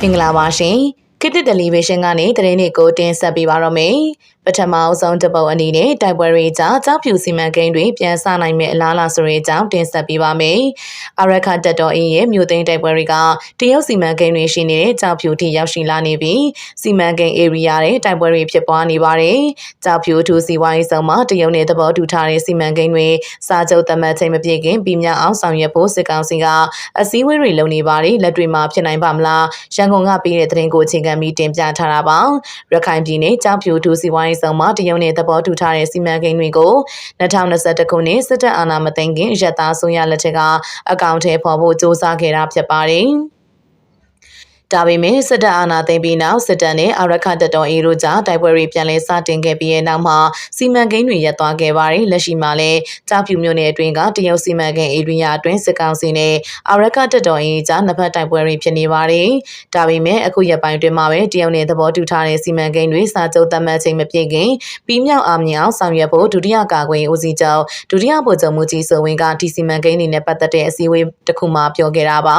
မင်္ဂလာပါရှင်ခေတ်သစ်တယ်လီဗီရှင်းကနေသတင်းတွေကိုတင်ဆက်ပေးပါတော့မယ် ပထမအဆုံးတစ်ပုတ်အနေနဲ့တိုက်ပွဲတွေကြောင့်ကြောက်ဖြူစီမံကိန်းတွေပြန်ဆနိုင်မယ့်အလားအလာဆိုတဲ့အကြောင်းတင်ဆက်ပေးပါမယ်။အရခတက်တော်အင်းရဲ့မြို့သိမ်းတိုက်ပွဲတွေကတရုတ်စီမံကိန်းတွေရှိနေတဲ့ကြောက်ဖြူထိရောက်ရှိလာနေပြီးစီမံကိန်း area တွေတိုက်ပွဲတွေဖြစ်ပွားနေပါတယ်။ကြောက်ဖြူထူစီဝိုင်းဆောင်မှာတရုတ်နဲ့သဘောတူထားတဲ့စီမံကိန်းတွေစာချုပ်သတ်မှတ်ချိန်မပြည့်ခင်ပြည်မြောက်အောင်ဆောင်ရွက်ဖို့စစ်ကောင်စီကအစည်းအဝေးတွေလုပ်နေပါတယ်လက်တွေမှာဖြစ်နိုင်ပါမလားရန်ကုန်ကပြီးတဲ့သတင်းကိုအခြေခံပြီးတင်ပြထားတာပါ။ရခိုင်ပြည်နယ်ကြောက်ဖြူထူစီဝိုင်းဆောင်မှာတရုတ်နဲ့သဘောတူထားတဲ့စီမံကိန်းတွေကို2021ခုနှစ်စစ်တပ်အာဏာမသိမ်းခင်ရက်သားဆိုရလက်ထက်ကအကောင့်ထဲပေါ်ဖို့စ조사ခဲ့တာဖြစ်ပါတယ်။ ဒါပေမဲ့စစ်တပ်အာဏာသိမ်းပြီးနောက်စစ်တပ်နဲ့အာရခတပ်တော်အေတို့ကြားတိုက်ပွဲတွေပြန်လည်စတင်ခဲ့ပြီးတဲ့နောက်မှာစီမံကိန်းတွေရပ်သွားခဲ့ပါတယ်လက်ရှိမှာလည်းကြောက်ဖြူမြို့နယ်အတွင်းကတရုတ်စီမံကိန်းဧရိယာအတွင်းစစ်ကောင်စီနဲ့အာရခတပ်တော်အေကြားနှစ်ဖက်တိုက်ပွဲတွေဖြစ်နေပါတယ်ဒါပေမဲ့အခုရက်ပိုင်းတွင်မှာပဲတရုတ်နဲ့သဘောတူထားတဲ့စီမံကိန်းတွေစာချုပ်သတ်မှတ်ချိန်မပြည့်ခင်ပြီးမြောက်အောင်မြင်အောင်ဆောင်ရွက်ဖို့ဒုတိယကာကွယ်ဦးစီးချုပ်ဒုတိယဗိုလ်ချုပ်မှုကြီးစုံဝင်းကဒီစီမံကိန်းတွေနဲ့ပတ်သက်တဲ့အစည်းအဝေးတစ်ခုမှပြောခဲ့တာပါ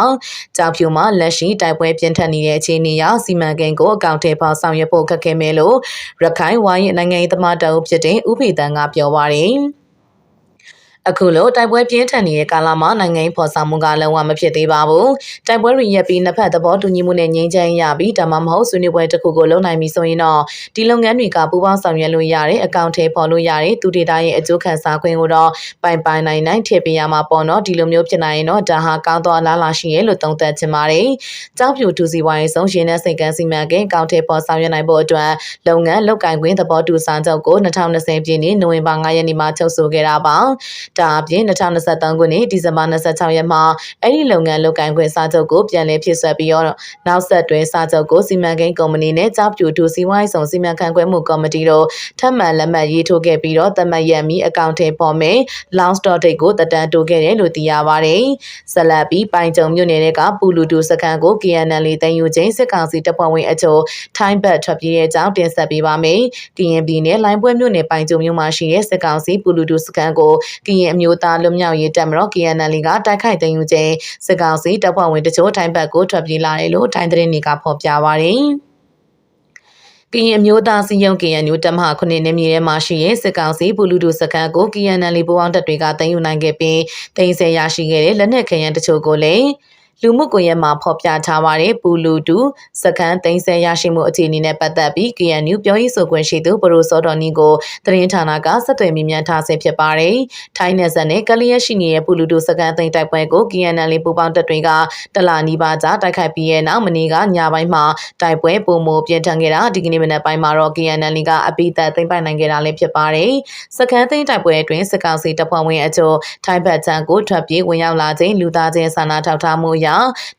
ကြောက်ဖြူမှာလက်ရှိတိုက်ပွဲပြင်းထန်နေတဲ့အခြေအနေအရစီမံကိန်းကိုအကောင့်ထဲပေါဆောင်ရွက်ဖို့ခက်ခဲမယ်လို့ရခိုင်ဝိုင်းနိုင်ငံရေးသမားတအုပ်ဖြစ်တဲ့ဥပေတန်ကပြောပါရယ် အခုလိုတိုက်ပွဲပြင်းထန်နေတဲ့ကာလမှာနိုင်ငံရေးဖော်ဆောင်မှုကလုံးဝမဖြစ်သေးပါဘူး။တိုက်ပွဲတွေရပ်ပြီးနှစ်ဖက်သဘောတူညီမှုနဲ့ငြိမ်းချမ်းရပြီးဒါမှမဟုတ်ဆွေးနွေးပွဲတစ်ခုကိုလုပ်နိုင်ပြီဆိုရင်တော့ဒီလုပ်ငန်းတွေကပူးပေါင်းဆောင်ရွက်လို့ရတဲ့အကောင့်ထဲပေါ်လို့ရတဲ့သူဒေတာရဲ့အကျိုးခံစားခွင့်ကိုတော့ပိုင်ပိုင်နိုင်နိုင်ထည့်ပေးရမှာပေါ့နော်ဒီလိုမျိုးဖြစ်နိုင်ရင်တော့ဒါဟာကောင်းသောအလားအလာရှိရဲ့လို့သုံးသပ်ချင်ပါတယ်။ကြောက်ဖြူဒူစီဝိုင်းဆုံးရင်းနဲ့စိတ်ကန်းစီမံကိန်းအကောင့်ထဲပေါ်ဆောင်ရွက်နိုင်ဖို့အတွက်လုပ်ငန်းလုပ်ကိုင်ခွင့်သဘောတူစာချုပ်ကို2020ပြည့်နှစ်နိုဝင်ဘာ9ရက်နေ့မှာချုပ်ဆိုခဲ့တာပါ။ဒါအပြင်2023ခုနှစ်ဒီဇင်ဘာ26ရက်မှာအဲ့ဒီလုပ်ငန်းလုပ်ကိုင်ခွင့်စာချုပ်ကိုပြန်လည်ဖြစ်ဆွဲပြီးတော့နောက်ဆက်တွဲစာချုပ်ကိုစီမံကိန်းကုမ္ပဏီနဲ့ကြောက်ပြူတူစီဝိုင်းဆောင်စီမံခန့်ခွဲမှုကော်မတီတို့ထပ်မံလက်မှတ်ရေးထိုးခဲ့ပြီးတော့သတ်မှတ်ရမီအကောင့်ထဲပေါ်မယ် launch dot date ကိုတက်တန်းတိုးခဲ့တယ်လို့သိရပါတယ်။ဆက်လက်ပြီးပိုင်ကြုံမြို့နယ်ကပူလူတူစခန်းကို KNL တန်ယူချင်းစစ်ကောင်စီတပ်ဖွဲ့ဝင်အချို့ထိုင်းဘတ်ထွက်ပြေးတဲ့အကြောင်းတင်ဆက်ပေးပါမယ်။ KNB နဲ့လိုင်းပွဲမြို့နယ်ပိုင်ကြုံမြို့မှာရှိတဲ့စစ်ကောင်စီပူလူတူစခန်းကို KN အမျိုးသားလွတ်မြောက်ရေးတပ်မတော် KNL ကတိုက်ခိုက်သိမ်းယူခြင်းစစ်ကောင်စီတပ်ဖွဲ့ဝင်တချို့ထိုင်းဘက်ကိုထွက်ပြေးလာတယ်လို့ထိုင်းသတင်းတွေကဖော်ပြပါရယ်ကရင်မျိုးသားစီယုံ KNU တမဟာခုနှစ်နေမြေထဲမှာရှိတဲ့စစ်ကောင်စီဘူလူဒူစကန်ကို KNL ပူးပေါင်းတပ်တွေကတင်ယူနိုင်ခဲ့ပြီးတင်ဆက်ရရှိခဲ့တဲ့လက်နက်ခဲယမ်းတချို့ကိုလည်း လူမှုကွန်ရက်မှာဖော်ပြထားပါတယ်ပူလူတူစကန်သိန်းဆဲရရှိမှုအခြေအနေနဲ့ပတ်သက်ပြီး KNU ပြောရေးဆိုခွင့်ရှိသူပရိုစောတော်နီကိုသတင်းဌာနကဆက်သွယ်မြင်မြန်ထားဆဲဖြစ်ပါတယ်ထိုင်းနယ်စပ်နဲ့ကလျက်ရှိနေတဲ့ပူလူတူစကန်သိန်းတိုက်ပွဲကို KNL ပူပေါင်းတပ်တွေကတလာနီးပါးကြားတိုက်ခိုက်ပြီးရဲ့နောက်မနေ့ကညပိုင်းမှာတိုက်ပွဲပုံမပြင်းထန်ခဲ့တာဒီကနေ့မနက်ပိုင်းမှာတော့ KNL ကအပိသက်သိမ်းပိုက်နိုင်ခဲ့တာလည်းဖြစ်ပါတယ်စကန်သိန်းတိုက်ပွဲအတွင်းစကောင်စီတပ်ဖွဲ့ဝင်အချို့ထိုင်းဘက်ချန်ကိုထွက်ပြေးဝင်ရောက်လာခြင်းလူသားချင်းစာနာထောက်ထားမှုအရ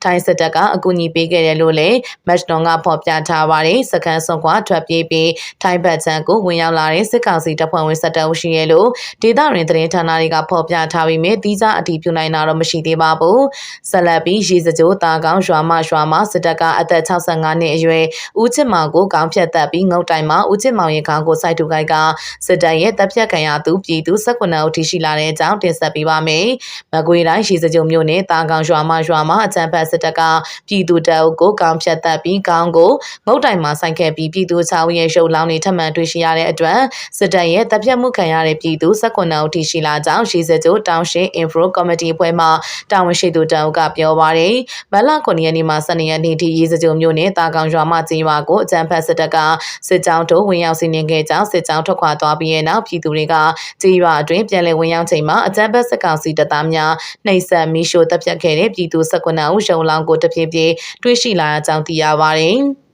ထိုင်းစစ်တပ်ကအကူအညီပေးခဲ့တယ်လို့လည်းမက်တော်ကဖော်ပြထားပါတယ်စကန်စွန်ကွာထွက်ပြေးပြီးထိုင်းဘက်ချန်ကိုဝင်ရောက်လာတဲ့စစ်ကောင်စီတပ်ဖွဲ့ဝင်စစ်တပ်ရှိရလို့ဒေသတွင်သတင်းဌာနတွေကဖော်ပြထားပြီးမြဲတီးစားအတည်ပြုနိုင်တာတော့မရှိသေးပါဘူးဆက်လက်ပြီးရေစကြိုးတာကောင်းရွာမရွာမစစ်တပ်ကအသက်65နှစ်အရွယ်ဦးချစ်မောင်ကိုကောင်းဖြတ်တက်ပြီးငုတ်တိုင်မှာဦးချစ်မောင်ရဲ့ခေါင်းကိုစိုက်တူကိုက်ကစစ်တပ်ရဲ့တပ်ဖြတ်ခံရသူပြည်သူ18ဦးထိရှိလာတဲ့အကြောင်းတင်ဆက်ပေးပါမယ်။မကွေးတိုင်းရေစကြိုးမြို့နယ်တာကောင်းရွာမရွာမအကြံဖက်စစ်တပ်ကပြည်သူတအုပ်ကိုကောင်းဖြတ်တက်ပြီးကောင်းကိုငုတ်တိုင်မှာဆိုင်ခဲ့ပြီးပြည်သူ6ရဲ့ရုပ်လောင်းတွေထပ်မံတွေ့ရှိရတဲ့အတွက်စစ်တပ်ရဲ့တပ်ဖြတ်မှုခံရတဲ့ပြည်သူ18ဦးထိရှိလာကြောင်းရေစကြိုးတောင်ရှိ Info Committee အဖွဲ့မှတာဝန်ရှိသူတအုပ်ကပြောပါရယ်မလ9ရက်နေ့မှာစနေရက်နေ့ထိရေစကြိုးမြို့နယ်တာကောင်ရွာမှကျင်းရွာကိုအကြံဖက်စစ်တပ်ကစစ်ကြောင်းတို့ဝင်ရောက်စီးနင်းခဲ့ကြောင်းစစ်ကြောင်းထွက်ခွာသွားပြီးတဲ့နောက်ပြည်သူတွေကကျင်းရွာအတွင်းပြန်လည်ဝင်ရောက်ချိန်မှာအကြံဖက်စစ်ကောင်စီတပ်သားများနှိပ်စက်မိရှို့တပ်ဖြတ်ခဲ့တဲ့ပြည်သူ19ဦးရုံလောင်းကိုတဖြည်းဖြည်းတွေ့ရှိလာကြောင်းသိရပါတယ်။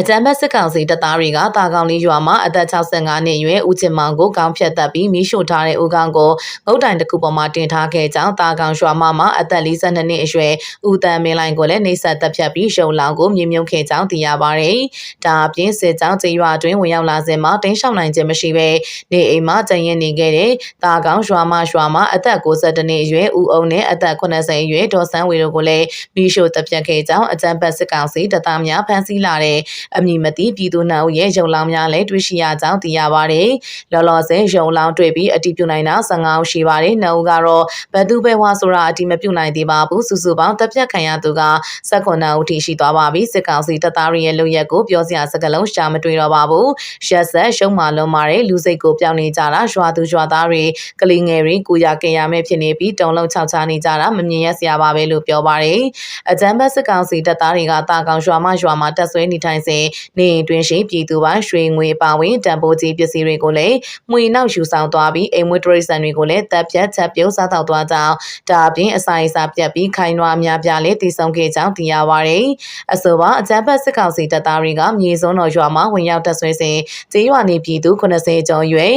အကြံဘက်စစ်ကောင်စီတပ်သားတွေကတာကောင်လေးရွာမှာအသက်65နှစ်အရွယ်ဦးချင်မောင်ကိုကောင်းဖြတ်တက်ပြီးမိရှို့ထားတဲ့ဦးကောင်ကိုငုတ်တိုင်တစ်ခုပေါ်မှာတင်ထားခဲ့ကြောင်းတာကောင်ရွာမမှာအသက်42နှစ်အရွယ်ဦးတန်မင်းလိုင်ကိုလည်းနှိပ်စက်တပ်ဖြတ်ပြီးရှုံလောင်ကိုမြင်မြုံခဲ့ကြောင်းသိရပါတယ်။ဒါအပြင်စစ်ကြောင်းကျေးရွာတွင်ဝင်ရောက်လာစဉ်မှာတင်းရှောင်နိုင်ခြင်းမရှိဘဲနေအိမ်မှာကျန်ရင်နေခဲ့တဲ့တာကောင်ရွာမရွာမအသက်62နှစ်အရွယ်ဦးအောင်နဲ့အသက်80အရွယ်ဒေါ်စန်းဝေတို့ကိုလည်းမိရှို့တပ်ဖြတ်ခဲ့ကြောင်းအကြံဘက်စစ်ကောင်စီတပ်သားများဖမ်းဆီးလာတဲ့အမည်မသိပြည်သူနှံဦးရဲ့ရုံလောင်းများလည်းတွေ့ရှိရကြောင်းသိရပါတယ်။လောလောဆယ်ရုံလောင်းတွေ့ပြီးအတည်ပြုနိုင်တာ15ဦးရှိပါတယ်။နှံဦးကတော့ဘသူပဲဝါဆိုတာအတည်မပြုနိုင်သေးပါဘူး။စုစုပေါင်းတပ်ဖြတ်ခံရသူက18ဦးထိရှိသွားပါပြီ။စစ်ကောင်စီတပ်သားတွေရဲ့လုပ်ရက်ကိုပြောစရာစကားလုံးရှာမတွေ့တော့ပါဘူး။ရက်ဆက်ရှုံးမာလုံးမာတဲ့လူစိတ်ကိုပြောင်းနေကြတာရွာသူရွာသားတွေကလေးငယ်တွေကိုရကင်ရမဲ့ဖြစ်နေပြီးတုံလုံးချောက်ချနေကြတာမမြင်ရစရာပါပဲလို့ပြောပါတယ်။အကြမ်းဖက်စစ်ကောင်စီတပ်သားတွေကတာကောင်ရွာမရွာမှာတက်ဆွဲနေထိုင်စဉ်နေအိမ်တွင်ရှိပြည်သူပိုင်းရွှေငွေပါဝင်တံပိုးကြီးပစ္စည်းတွေကိုလည်းမှွေနောက်ယူဆောင်သွားပြီးအိမ်မွေးတရိတ်ဆန်တွေကိုလည်းတပ်ဖြတ်ချက်ပြုတ်စားတော့သွားကြောင်းဒါအပြင်အစာအစာပြတ်ပြီးခိုင်နွားများပြားလည်းတည်ဆုံခဲ့ကြောင်းသိရပါတယ်။အဆိုပါအကြမ်းဖက်စစ်ကောင်စီတပ်သားတွေကမြေစုံတော်ရွာမှာဝင်ရောက်တက်ဆွဲစဉ်ကျေးရွာနေပြည်သူ80ကျော်ရွယ်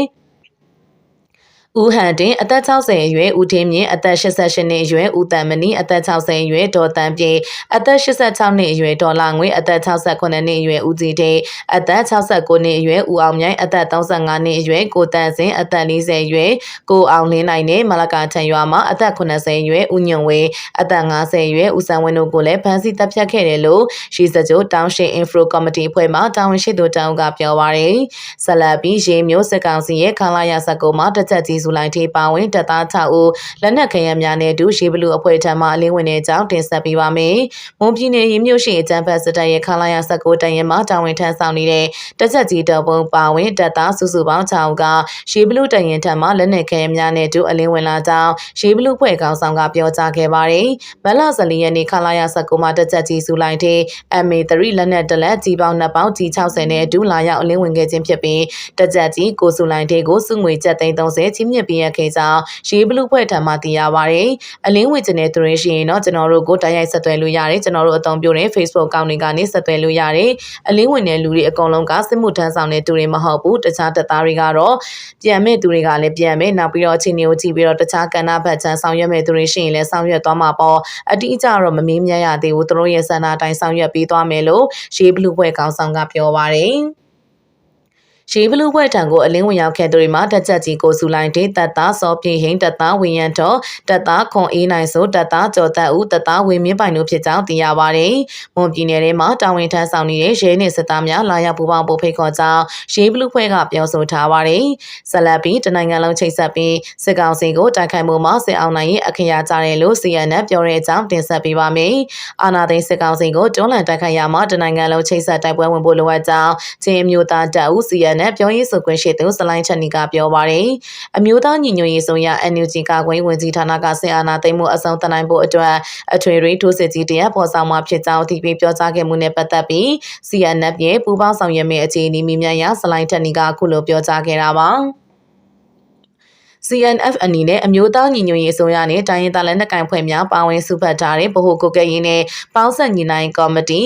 ဦးဟန်တင်အသက်60အရွယ်ဦးထင်းမြင့်အသက်88နှစ်အရွယ်ဦးတန်မဏီအသက်60အရွယ်ဒေါ်တန်ပြေအသက်86နှစ်အရွယ်ဒေါ်လာငွေအသက်68နှစ်အရွယ်ဦးကြည်တေအသက်69နှစ်အရွယ်ဦးအောင်မြိုင်အသက်35နှစ်အရွယ်ကိုတန်စင်အသက်40အရွယ်ကိုအောင်လင်းနိုင်နဲ့မလကာချန်ရွာမှာအသက်80အရွယ်ဦးညွန့်ဝေအသက်50အရွယ်ဦးစံဝင်းတို့ကိုလည်းဖမ်းဆီးတပ်ဖြတ်ခဲ့တယ်လို့ရှိစကြိုတောင်းရှိ Info Committee အဖွဲ့မှတာဝန်ရှိသူတောင်းကပြောပါရယ်ဆက်လက်ပြီးရေမျိုးစစ်ကောင်စီရဲ့ခလာရစကုံမှာတစ်ချက်ကြီးစုလိုက်ထေပါဝင်တပ်သား6ဦးလက်နက်ခဲယမ်းများနဲ့အတူရေဘလူအဖွဲ့ထံမှအလင်းဝင်တဲ့အကြောင်းတင်ဆက်ပေးပါမယ်။မွန်ပြည်နယ်ရေမြို့ရှိအကြံဖက်စစ်တပ်ရဲ့ခလာရ19တရင်မှတာဝန်ထမ်းဆောင်နေတဲ့တပ်ချက်ကြီးတပ်ပုံပါဝင်တပ်သားစုစုပေါင်း6ဦးကရေဘလူတရင်ထံမှလက်နက်ခဲယမ်းများနဲ့အတူအလင်းဝင်လာကြောင်းရေဘလူဖွဲ့ကောင်ဆောင်ကပြောကြားခဲ့ပါတယ်။မလ14ရက်နေ့ခလာရ19မှာတပ်ချက်ကြီးစုလိုက်တဲ့ MA3 လက်နက်တလက်ကြီးပေါင်း2ပေါင်းကြီး60နဲ့အတူလာရောက်အလင်းဝင်ခဲ့ခြင်းဖြစ်ပြီးတပ်ချက်ကြီးကိုစုလိုက်တဲ့ကိုစုငွေကျပ်သိန်း30ချင်းမြင့်ပေးရခဲ့ကြောင်းရေဘလူးဖွဲ့ထံမှသိရပါဗျ။အလင်းဝင်ကျင်တဲ့သူတွေရှိရင်တော့ကျွန်တော်တို့ကိုတိုက်ရိုက်ဆက်သွယ်လို့ရတယ်ကျွန်တော်တို့အသုံးပြုတဲ့ Facebook အကောင့်တွေကနေဆက်သွယ်လို့ရတယ်။အလင်းဝင်တဲ့လူတွေအကုန်လုံးကစစ်မှုထမ်းဆောင်တဲ့သူတွေမဟုတ်ဘူးတခြားတပ်သားတွေကတော့ပြန်မဲ့သူတွေကလည်းပြန်မဲ့နောက်ပြီးတော့အချိန်တွေကိုကြည့်ပြီးတော့တခြားကဏ္ဍဘက်ချမ်းဆောင်ရွက်မဲ့သူတွေရှိရင်လည်းဆောင်ရွက်သွားမှာပေါ့အတိအကျတော့မမေးမြန်းရသေးဘူးသူတို့ရဲ့စံနာတိုင်းဆောင်ရွက်ပေးသွားမယ်လို့ရေဘလူးဖွဲ့ကောင်ဆောင်ကပြောပါတယ်။ ရေဘလူးဘွဲ့ထံကိုအလင်းဝင်ရောက်ခဲ့သူတွေမှာတက်ချက်ကြီးကိုစုလိုက်တဲ့တပ်သားစောပြေဟိန်းတပ်သားဝင်းရန်တော်တပ်သားခွန်အေးနိုင်ဆိုတပ်သားကျော်သက်ဦးတပ်သားဝင်းမြင့်ပိုင်တို့ဖြစ်ကြောင်းသိရပါတယ်။မွန်ပြည်နယ်ထဲမှာတာဝန်ထမ်းဆောင်နေတဲ့ရဲနှင့်စစ်သားများလာရောက်ပူးပေါင်းဖို့ဖိတ်ခေါ်ကြောင်းရေဘလူးဘွဲ့ကပြောဆိုထားပါတယ်။ဆက်လက်ပြီးတနိုင်ငံလုံးချိတ်ဆက်ပြီးစစ်ကောင်စီကိုတိုက်ခိုက်မှုမှာစစ်အောင်နိုင်ရဲ့အခရာကြတယ်လို့ CNN ပြောတဲ့အကြောင်းတင်ဆက်ပေးပါမယ်။အာနာသိန်းစစ်ကောင်စီကိုတွန်းလှန်တိုက်ခိုက်ရမှာတနိုင်ငံလုံးချိတ်ဆက်တိုက်ပွဲဝင်ဖို့လိုအပ်ကြောင်းချင်းမျိုးသားတပ်ဦး CNN နဲ့ပြောရေးဆိုခွင့်ရှိသူစလိုင်းချက်နီကပြောပါရယ်အမျိုးသားညီညွတ်ရေးဆိုရ NUG ကာကွယ်ဝင်ကြီးဌာနကဆင်အာနာသိမ်းမှုအဆုံးသနိုင်ဖို့အတွက်အထွေထွေထိုးစစ်ကြီးတရပေါ်ဆောင်မှာဖြစ်ကြောင်းအသိပေးပြောကြားခဲ့မှုနဲ့ပတ်သက်ပြီး CNF ရဲ့ပူးပေါင်းဆောင်ရွက်မယ့်အခြေအနေမြင်မြန်ရစလိုင်းချက်နီကအခုလိုပြောကြားခဲ့တာပါ။ CNF အနေနဲ့အမျိုးသားညီညွတ်ရေးအစိုးရနဲ့တိုင်းရင်းသားလက်နက်ကိုင်ဖွဲ့များပါဝင်စုဖက်ထားတဲ့ဗဟိုကုတ်ကဲရေးနဲ့ပေါင်းဆက်ညီနိုင်ကော်မတီ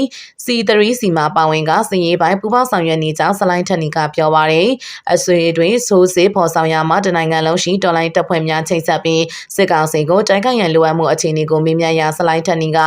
C3C မှာပါဝင်ကစည်ရေးပိုင်းပူးပေါင်းဆောင်ရွက်နေကြောင်းစလိုင်းထက်နီကပြောပါရယ်အဆွေတွင်ဆိုးစေးဖော်ဆောင်ရမှာတနိုင်ငံလုံးရှိတော်လိုင်းတပ်ဖွဲ့များချိတ်ဆက်ပြီးစစ်ကောင်စီကိုတိုက်ခိုက်ရန်လိုအပ်မှုအခြေအနေကိုမြင်မြန်ရာစလိုင်းထက်နီက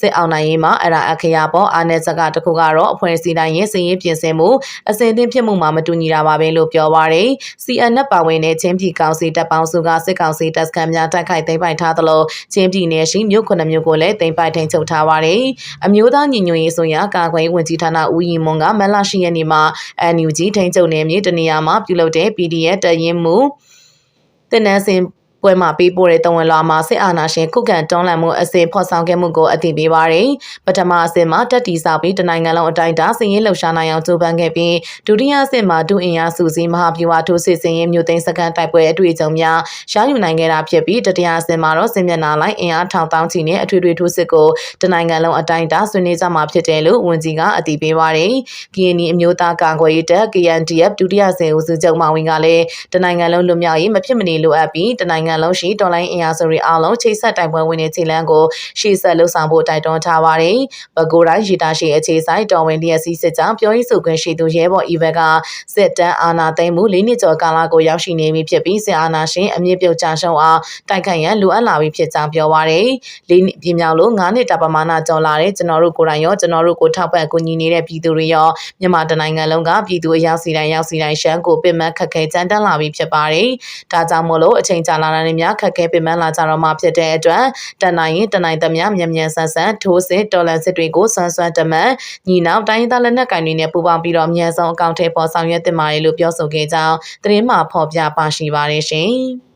စစ်အောင်နိုင်ရေးမှာအရာအခရာပေါ်အာနယ်စကတခုကတော့အဖွဲ့အစည်းတိုင်းရဲ့စည်ရေးပြင်ဆင်မှုအစဉ်အသင့်ဖြစ်မှုမှာမတူညီတာပါပဲလို့ပြောပါရယ် CNF ပါဝင်တဲ့ချင်းပြည်ကောင်စီတပ်ပေါင်းစုကစစ်ကောင်စီတပ်စခန်းများတိုက်ခိုက်သိမ်းပိုက်ထားသလိုချင်းပြည်နယ်ရှိမြို့ခုနှစ်မြို့ကိုလည်းသိမ်းပိုက်ထိန်းချုပ်ထားပါတယ်။အမျိုးသားညီညွတ်ရေးဆိုရကာကွယ်ဝင်ကြီးဌာနဦးရီမွန်ကမလရှိရက်နေ့မှာ NUG ထိန်းချုပ်နယ်မြေတနေရာမှာပြုလုပ်တဲ့ PDF တရင်မှုတင်နန်းစင် ပွဲမှာပေးပို့တဲ့တဝန်လွာမှာစစ်အာဏာရှင်ခုခံတွန်းလှန်မှုအစဉ်ဖော်ဆောင်ခဲ့မှုကိုအသိပေးပါရယ်ပထမအဆင့်မှာတက်တီဆောက်ပြီးတနိုင်ငံလုံးအတိုင်းအတာစည်ရင်းလှုပ်ရှားနိုင်အောင်ကြိုးပမ်းခဲ့ပြီးဒုတိယအဆင့်မှာဒုအင်အားစုစည်းမဟာဗျူဟာထိုးစစ်စင်ရင်မြို့သိမ်းစကန်တိုက်ပွဲအတွေ့အကြုံများရယူနိုင်ခဲ့တာဖြစ်ပြီးတတိယအဆင့်မှာတော့စစ်မျက်နှာလိုက်အင်အားထောင်တောင်းချီနဲ့အထွေထွေထိုးစစ်ကိုတနိုင်ငံလုံးအတိုင်းအတာဆွေးနွေးကြမှာဖြစ်တယ်လို့ဝန်ကြီးကအသိပေးပါရယ် KNI အမျိုးသားကာကွယ်ရေးတပ် KNDF ဒုတိယဆင်ဦးစုချုပ်မောင်ဝင်းကလည်းတနိုင်ငံလုံးလွတ်မြောက်ရေးမဖြစ်မနေလိုအပ်ပြီးတနိုင်ငံလုံးရှိတော်လိုင်းအင်အားစုတွေအားလုံးချိတ်ဆက်တိုင်ပွဲဝင်တဲ့ခြေလမ်းကိုရှေ့ဆက်လှုပ်ဆောင်ဖို့တိုက်တွန်းထားပါတယ်။ပဲခူးတိုင်းရီတာရှိအခြေဆိုင်တော်ဝင်လျက်စီးစစ်ကြောင်းပြောရေးဆိုခွင့်ရှိသူရဲဘော်အီဗက်ကစစ်တမ်းအာဏာသိမ်းမှု၄နှစ်ကျော်ကာလကိုရောက်ရှိနေပြီဖြစ်ပြီးစစ်အာဏာရှင်အမြင့်ပြုတ်ကြရှုံးအောင်တိုက်ခိုက်ရန်လိုအပ်လာပြီဖြစ်ကြောင်းပြောပါတယ်။လေးနှစ်ပြည်မြောက်လို့9နှစ်တာပမာဏကျော်လာတဲ့ကျွန်တော်တို့ကိုယ်တိုင်ရောကျွန်တော်တို့ကိုထောက်ပံ့ကူညီနေတဲ့ပြည်သူတွေရောမြန်မာတနိုင်ငံလုံးကပြည်သူအရောက်စီတိုင်းရောက်စီတိုင်းရှမ်းကိုပင်မခက်ခဲကြမ်းတမ်းလာပြီဖြစ်ပါတယ်။ဒါကြောင့်မို့လို့အချိန်ကြာလာတာတွေများခက်ခဲပင်ပန်းလာကြတော့မှဖြစ်တဲ့အတွက်တန်နိုင်ရင်တန်နိုင်သမျှမြန်မြန်ဆန်ဆန်ထိုးစစ်တော်လန်စစ်တွေကိုဆွမ်းဆွမ်းတမန်ညီနောက်တိုင်းသားလက်နက်ကင်တွေနဲ့ပူးပေါင်းပြီးတော့အမြန်ဆုံးအကောင့်ထဲပေါ်ဆောင်ရွက်တင်ပါတယ်လို့ပြောဆိုခဲ့ကြောင်းသတင်းမှာဖော်ပြပါရှိပါတယ်ရှင်။